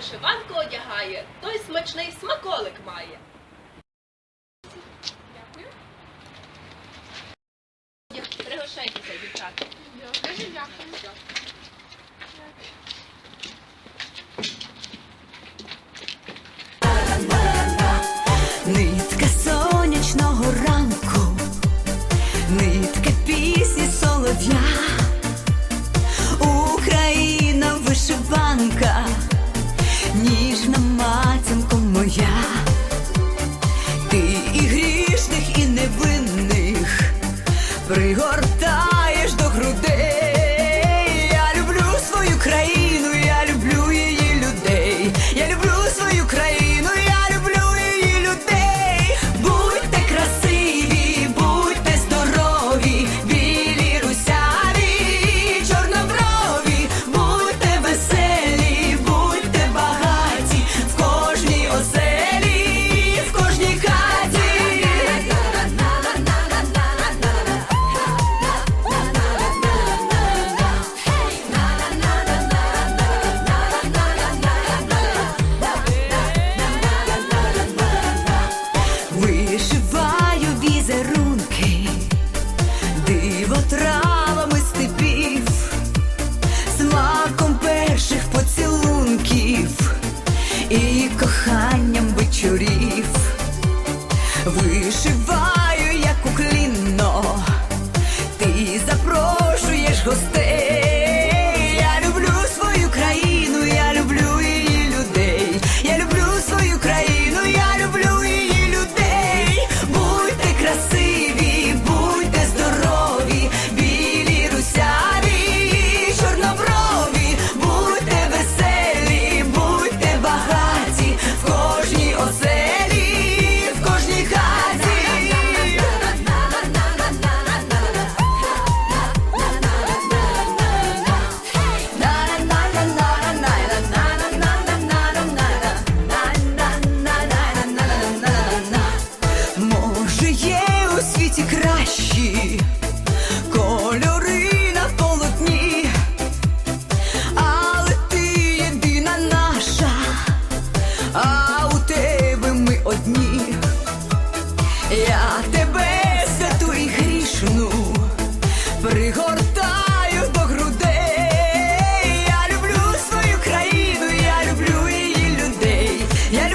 вишиванку одягає, той смачний смаколик має. пригортаєш Вишиваю, як уклінно, ти запрошуєш гостей. 야,